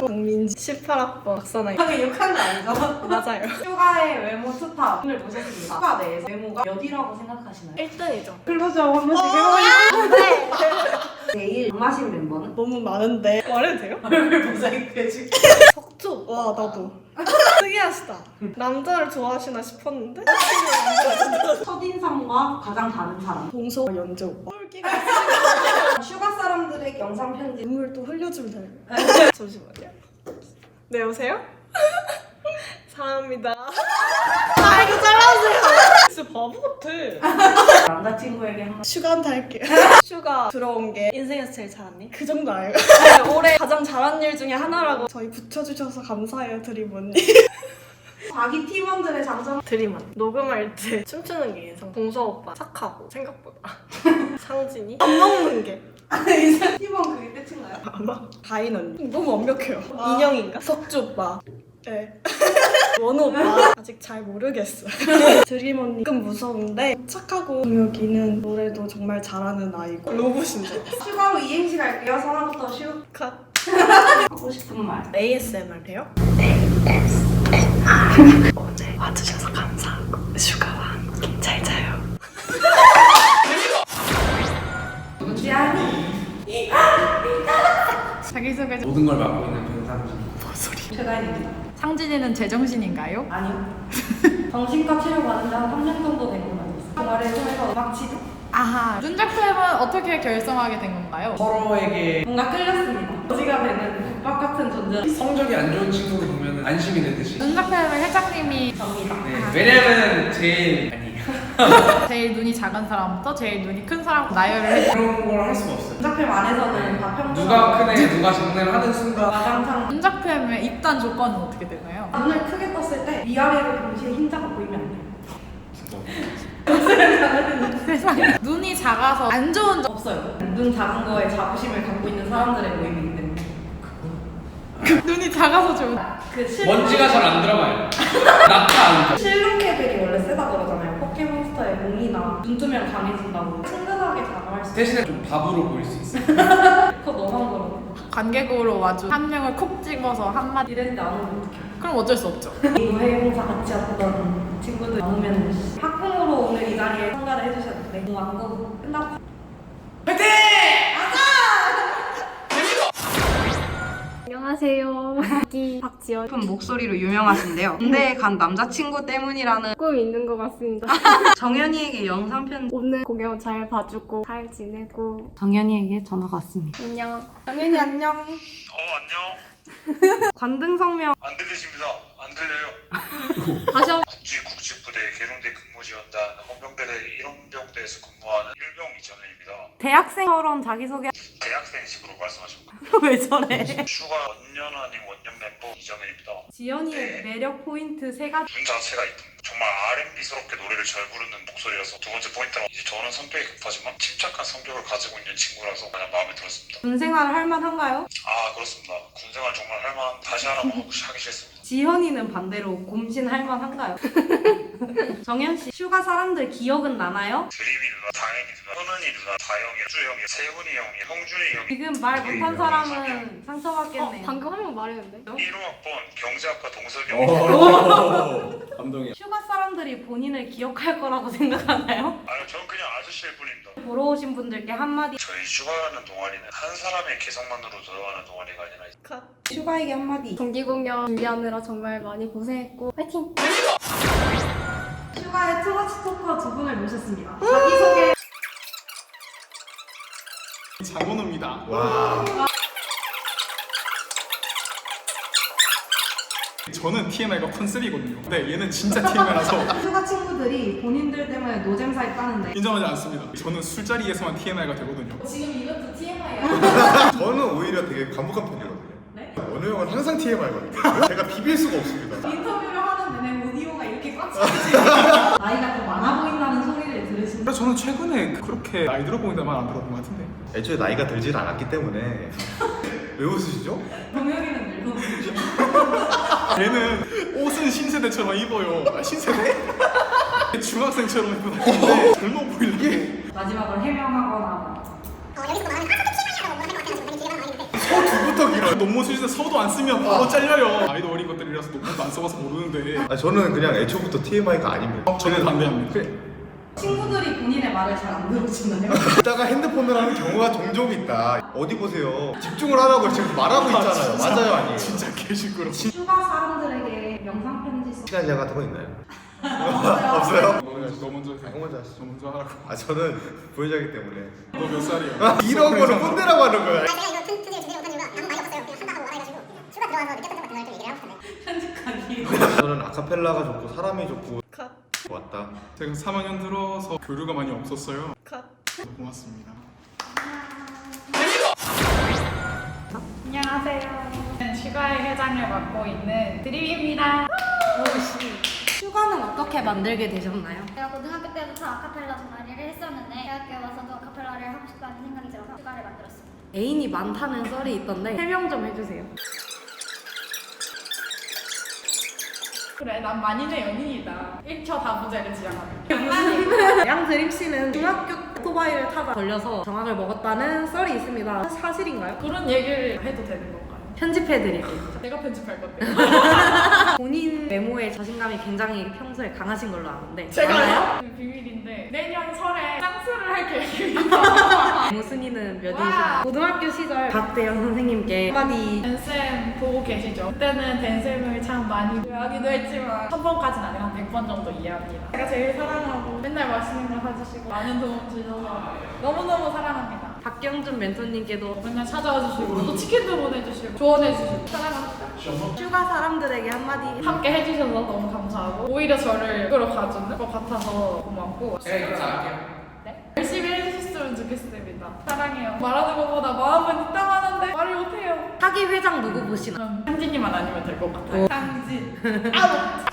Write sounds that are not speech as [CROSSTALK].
국민지 18학번 박사나이 방금 욕한 거 아니죠? 맞아요 휴가의 외모 투탑 오늘 모셨습니다. 휴가 내에서 외모가 몇이라고 생각하시나요? 1등이죠 클로즈업 한 번씩 해보세요. 제일 장마신 멤버는? 너무 많은데 말해도 돼요? 얼굴 모자이크 해줄게. 석주 와 나도 [LAUGHS] 특이하시다 남자를 좋아하시나 싶었는데 첫인상과 가장 다른 사람. 동서 연재 오빠 똘끼가 휴가 사람들에게 영상 편지. 눈물 또 흘려주면 돼요. [LAUGHS] 잠시만요. 네 여보세요? [LAUGHS] 사랑합니다. [LAUGHS] 아 이거 잘라주세요. 진짜 바보 같아. 남자친구에게 한 슈가 한테 할게요. 슈가 들어온 게 인생에서 제일 잘한 일 그 정도 알고 올해 가장 잘한 일 중에 하나라고. 저희 붙여주셔서 감사해요 드림 언니 자기 팀원들의 장점. 드림은 녹음할 때 [LAUGHS] 춤추는 게 예상. 동서 오빠 착하고 생각보다. [LAUGHS] 상진이? 밥 먹는 게. [LAUGHS] 이제 팀원 그게 끝인가요? 아마. 가인 언니. 너무 완벽해요. 인형인가? 석주 오빠. 네. 원호 오빠. 아직 잘 모르겠어요. 드림 언니. 조금 무서운데 착하고 여기는 노래도 정말 잘하는 아이고. 로봇인데 휴가로 이행시 갈게요. 하나부터 슈. 컷. 하고 싶은 말. ASMR 돼요? 오늘 와주셔서 감사하고 슈가와 함께 잘 자요. 자기소개 좀 모든 걸 맡고 있는 변상진. 최다인입니다. 상진이는 제정신인가요? 아니요. [LAUGHS] 정신과 치료 받은 지한 3년 정도 된건 알고 있어요. 동아리를 통해서 음악 치료. 아하 눈작품은 어떻게 결성하게 된 건가요? 서로에게 뭔가 끌렸습니다. 거지가 되는 국밥 같은 존재. 성적이 안 좋은 친구를 보면 안심이 되듯이. 눈작품을 회장님이 접니다. 네, 왜냐면 제일 아니 [LAUGHS] 제일 눈이 작은 사람부터 제일 눈이 큰 사람 나열을 해 그런 걸 할 수가 없어요. 작품 안에서는 다 평균. 누가 크네, 누가 작네를 하는 순간 마감상. 눈작품의 입단 조건은 어떻게 되나요? 눈을 크게 떴을 때 위아래로 동시에 흰자가 보이면 안 돼요. 세상에 [LAUGHS] 눈이 작아서 안 좋은 점 없어요. 눈 작은 거에 자부심을 갖고 있는 사람들의 때문에. [LAUGHS] 눈이 작아서 좋은 그 실. 먼지가 잘 안 들어가요. 낙타 안 돼. 실눈캐들이 원래 세다 그러잖아요. 포켓몬스터의 몽이나 눈 뜨면 강해진다고. 친근하게 다가갈 수. 대신에 좀 바보로 보일 수 있어요. [LAUGHS] 그거 너무한 거라고. 관객으로 와준 한 명을 콕 집어서 한마디 이랬는데 안 오면 어떡해. 그럼 어쩔 수 없죠 이거 회의공사 같이 했던 친구들 안 오면 학부모로 오늘 이 자리에 참가를 해주셨는데 공 완고 끝나고 안녕하세요. 기 박지연. 예쁜 목소리로 유명하신데요. 군대에 간 남자친구 때문이라는 꿈이 있는 것 같습니다. [LAUGHS] 정연이에게 영상 편지. 오늘 공연 잘 봐주고 잘 지내고 정연이에게 전화가 왔습니다. 안녕. 정연이 안녕. 어 안녕 [LAUGHS] 관등성명 안 들리십니다 안 들려요 [LAUGHS] 다시 한 국지 국지부대 계룡대 근무 지원단 헌병대대 일원병대에서 근무하는 일병 이정현입니다 대학생 서론 자기소개 식으로 말씀하셨고 [LAUGHS] 왜 저래? 슈가 원년 아닌 원년 멤버 이정현입니다 지연이의 매력 포인트 세 가지. 눈 자체가 이쁩니다 정말 R&B스럽게 노래를 잘 부르는 목소리라서 두 번째 포인트는 이제 저는 성격이 급하지만 침착한 성격을 가지고 있는 친구라서 가장 마음에 들었습니다 군 생활 할만한가요? 아 그렇습니다 군생활 정말 할만 다시 하라고 [LAUGHS] 하기 싫습니다 지현이는 반대로 곰신 할만한가요? [LAUGHS] 정현 씨, 슈가 사람들 기억은 나나요? 드림이 누나, 다행이 누나, 현은이 누나, 다영이, 주영이, 세훈이 형이, 형준이 형이 지금 말 못한 사람은 상처받겠네요. 어, 방금 한 명 말했는데. 1호 학번 경제학과 동석이 어. 형 [LAUGHS] 감동이야. 슈가 사람들이 본인을 기억할 거라고 생각하나요? 아유 전 그냥 아저씨일 뿐입니다 보러 오신 분들께 한마디. 저희 슈가라는 동아리는 한 사람의 개성만으로 들어가는 동아리가 아니라 컷 슈가에게 한마디. 동기 공연 준비하느라 정말 많이 고생했고 화이팅! 슈가의 투머치 토커 두 분을 모셨습니다. 자기소개. 장원호입니다. 저는 TMI가 컨셉이거든요. 근데 얘는 진짜 TMI라서 슈가 [LAUGHS] 친구들이 본인들 때문에 노잼사 있다는데. 인정하지 않습니다. 저는 술자리에서만 TMI가 되거든요. 지금 이것도 TMI야 [LAUGHS] 저는 오히려 되게 감독한 편이거든요. 네? 원우 형은 항상 TMI거든요. 제가 비빌 수가 없습니다. 인터뷰를 하는 내내 오디오가 이렇게 꽉 차지. [LAUGHS] 나이가 더 많아 보인다는 소리를 들으신 그래서 저는 최근에 그렇게 나이 들어 보인다 말 안 들어본 것 같은데. 애초에 나이가 들질 않았기 때문에 [LAUGHS] 왜 웃으시죠? 동혁이는 늙어 보이죠. 얘는 옷은 신세대처럼 입어요. 아, 신세대? [LAUGHS] 중학생처럼 입고 다니는데 젊어 보이려고. 마지막으로 해명하거나 서두부터 생각부터 길어. 논문 수시대 서도 안 쓰면 바로 잘려요. 아이도 어린 것들이라서 논문도 안 써봐서 모르는데. 아, 저는 그냥 애초부터 TMI가 아닙니다. 어, 저는 반대합니다. 그래, 친구들이 본인의 말을 잘 안 들어주나요? [LAUGHS] 듣다가 핸드폰을 하는 경우가 종종 있다. 어디 보세요. 집중을 하라고 지금 말하고 있잖아요. 진짜, 맞아요, 아니에요? [LAUGHS] 진짜 개시끄러. 휴가 사람들에게 영상 편지 써. 시간 제한 같은 거 있나요? 없어요. [LAUGHS] 없어요? 너 먼저 해. 너 먼저 하시죠. 너 먼저 하라고. 아, 저는 보여자기 때문에. 너 몇 살이야? 아, 이런 거는 꼰대라고 하는 거야. 제가 이거 튼 트질 준비를 못한 이유가 아무 말이 없어요. 그냥 한다 하고 말아가지고 휴가 들어와서 느꼈던 것 같은 걸좀 얘기를 하고 싶은데. 편집하기. 저는 아카펠라가 좋고 사람이 좋고 컷. 왔다. 제가 3학년 들어서 교류가 많이 없었어요. 컷. 고맙습니다. 안녕하세요. 저는 슈가의 회장을 맡고 있는 드림입니다. 휴가는 어떻게 만들게 되셨나요? 제가 고등학교 때부터 아카펠라 동아리를 했었는데 대학교에 와서도 아카펠라를 하고 싶다는 생각이 들어서 휴가를 만들었습니다. 애인이 많다는 썰이 있던데 해명 좀 해주세요. 그래, 난 만인의 연인이다. 1차 다부제를 지향합니다. 양드림 씨는 중학교 때 오토바이를 타다 걸려서 정학을 먹었다는 썰이 있습니다. 사실인가요? 그런 얘기를 해도 되는 건가요? 편집해드릴게요. 제가 편집할 건데요. [LAUGHS] 본인 자신감이 굉장히 평소에 강하신 걸로 아는데 제가요? 그 비밀인데 내년 설에 쌍수를 할 계획입니다. 외모 [LAUGHS] 순위는 몇 와. 위신가요? 고등학교 시절 박대현 선생님께 한마디 댄쌤 보고 계시죠? 그때는 댄쌤을 참 많이 이해하기도 했지만 한 번까지는 아니고 한 100번 정도 이해합니다. 제가 제일 사랑하고 맨날 맛있는 거 사주시고 많은 도움 주셔서 너무너무 사랑합니다. 박경준 멘토님께도 맨날 찾아와 주시고 또 치킨도 보내주시고 조언해 주시고 사랑합니다. 휴가 사람들에게 한마디 함께 해주셔서 너무 감사하고 오히려 저를 이끌어 가주는 것 같아서 고맙고 제가 이거 나갈게요. 네? 열심히 해주셨으면 좋겠습니다. 사랑해요. 말하는 것보다 마음은 이따만한데 말을 못해요. 학위 회장 누구 보시나? 그럼 한진이만 아니면 될 것 같아요. 한진. 아웃.